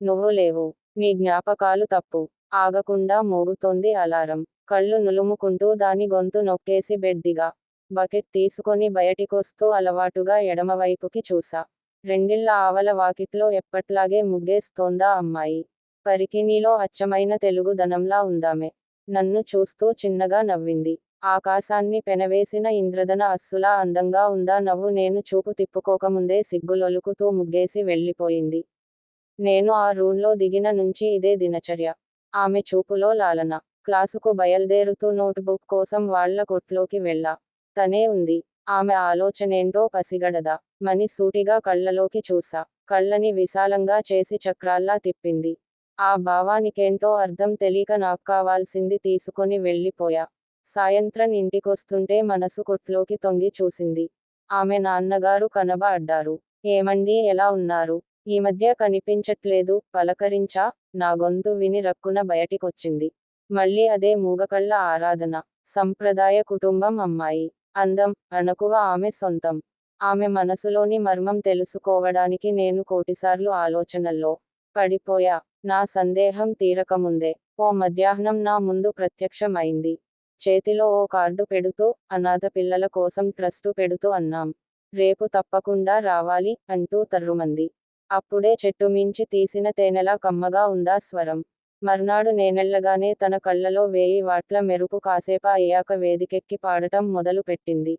నువ్వు లేవు. నీ జ్ఞాపకాలు తప్పు. ఆగకుండా మోగుతోంది అలారం. కళ్ళు నులుముకుంటూ దాని గొంతు నొక్కేసి బెడ్దిగా బకెట్ తీసుకొని బయటికొస్తూ అలవాటుగా ఎడమవైపుకి చూసా. రెండిళ్ళ ఆవల వాకిట్లో ఎప్పట్లాగే ముగ్గేస్తోందా అమ్మాయి. పరికిణీలో అచ్చమైన తెలుగు ధనంలా ఉందామే. నన్ను చూస్తూ చిన్నగా నవ్వింది. ఆకాశాన్ని పెనవేసిన ఇంద్రధన అస్సులా అందంగా ఉందా నవ్వు నేను చూపు తిప్పుకోకముందే సిగ్గులొలుకుతూ ముగ్గేసి వెళ్ళిపోయింది. నేను ఆ రూంలో దిగిన నుంచి ఇదే దినచర్య. ఆమె చూపులో లాలన. క్లాసుకు బయల్దేరుతూ నోట్బుక్ కోసం వాళ్ళ కొట్లోకి వెళ్ళా. తనే ఉంది. ఆమె ఆలోచనేంటో పసిగడదా. మని సూటిగా కళ్ళలోకి చూసా. కళ్ళని విశాలంగా చేసి చక్రాల్లా తిప్పింది. ఆ భావానికేంటో అర్థం తెలియక నాకు కావాల్సింది తీసుకొని వెళ్ళిపోయా. సాయంత్రం ఇంటికొస్తుంటే మనసు కొట్లోకి తొంగి చూసింది. ఆమె నాన్నగారు కనబడ్డారు. ఏమండి ఎలా ఉన్నారు? ఈ మధ్య కనిపించట్లేదు పలకరించా నా గొంతు విని రక్కున బయటికొచ్చింది. మళ్ళీ అదే మూగకళ్ళ ఆరాధన. సంప్రదాయ కుటుంబం అమ్మాయి. అందం అణకువ ఆమె సొంతం. ఆమె మనసులోని మర్మం తెలుసుకోవడానికి నేను కోటిసార్లు ఆలోచనల్లో పడిపోయా. నా సందేహం తీరకముందే. ఓ మధ్యాహ్నం నా ముందు ప్రత్యక్షమైంది. చేతిలో ఓ కార్డు పెడుతూ అనాథ పిల్లల కోసం ట్రస్టు పెడుతూ అన్నాం. రేపు తప్పకుండా రావాలి అంటూ తర్రుమంది. అప్పుడే చెట్టు మించి తీసిన తేనెలా కమ్మగా ఉందా స్వరం. మర్నాడు నేనెళ్ళగానే తన కళ్ళలో వేయి వాట్ల మెరుపు కాసేపా అయ్యాక వేదికెక్కి పాడటం మొదలు పెట్టింది.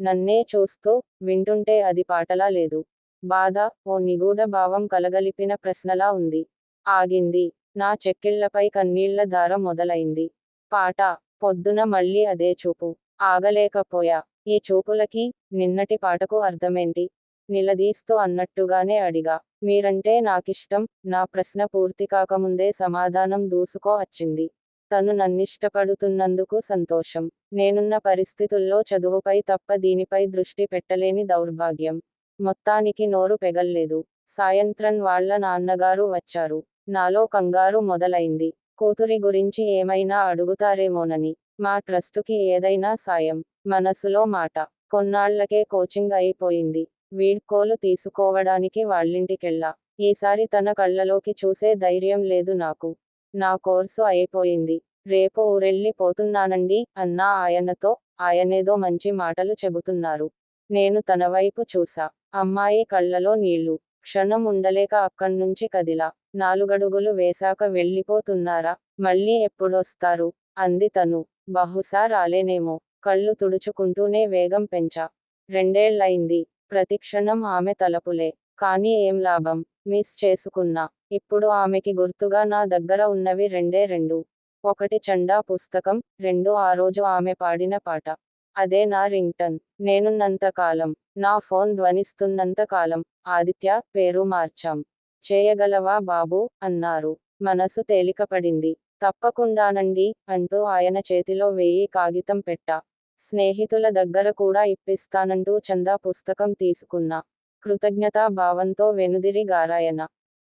నన్నే చూస్తూ వింటుంటే అది పాటలా లేదు. బాధ ఓ నిగూఢ భావం కలగలిపిన ప్రశ్నలా ఉంది. ఆగింది. నా చెక్కిళ్ళపై కన్నీళ్ళ ధార మొదలైంది. పాట పొద్దున మళ్ళీ అదే చూపు. ఆగలేకపోయా. ఈ చూపులకి నిన్నటి పాటకు అర్థమేంటి? నిలదీస్తూ అన్నట్టుగానే అడిగా. మీరంటే నాకిష్టం. నా ప్రశ్న పూర్తి కాకముందే సమాధానం దూసుకో వచ్చింది తను నన్నిష్టపడుతున్నందుకు సంతోషం. నేనున్న పరిస్థితుల్లో చదువుపై తప్ప దీనిపై దృష్టి పెట్టలేని దౌర్భాగ్యం. మొత్తానికి నోరు పెగల్లేదు. సాయంత్రం వాళ్ళ నాన్నగారు వచ్చారు. నాలో కంగారు మొదలైంది. కూతురి గురించి ఏమైనా అడుగుతారేమోనని. మా ట్రస్టుకి ఏదైనా సాయం. మనసులో మాట. కొన్నాళ్ళకే కోచింగ్ అయిపోయింది. వీడ్కోలు తీసుకోవడానికి వాళ్ళింటికెళ్ళా. ఈసారి తన కళ్ళలోకి చూసే ధైర్యం లేదు నాకు. నా కోర్సు అయిపోయింది. రేపు ఊరెళ్ళి పోతున్నానండి అన్నా ఆయనతో ఆయనేదో మంచి మాటలు చెబుతున్నారు. నేను తన వైపు చూసా. అమ్మాయి కళ్ళలో నీళ్ళు క్షణం ఉండలేక అక్కడ్నుంచి కదిలా. నాలుగడుగులు వేశాక వెళ్ళిపోతున్నారా? మళ్ళీ ఎప్పుడొస్తారు? అంది తను. బహుశా రాలేనేమో. కళ్ళు తుడుచుకుంటూనే వేగం పెంచా. రెండేళ్ళైంది ప్రతిక్షణం ఆమె తలపులే. కానీ ఏం లాభం? మిస్ చేసుకున్నా. ఇప్పుడు ఆమెకి గుర్తుగా నా దగ్గర ఉన్నవి రెండే రెండు. ఒకటి చండా పుస్తకం రెండు ఆ రోజు ఆమె పాడిన పాట. అదే నా రింగ్టన్. నేనున్నంత కాలం నా ఫోన్ ధ్వనిస్తున్నంత కాలం ఆదిత్య పేరు మార్చాం. చేయగలవా బాబు అన్నారు. మనసు తేలికపడింది. తప్పకుండానండి అంటూ ఆయన చేతిలో వేయి కాగితం పెట్టా. స్నేహితుల దగ్గర కూడా ఇప్పిస్తానంటూ చందా పుస్తకం తీసుకున్నా. కృతజ్ఞతా భావంతో వెనుదిరి గారాయన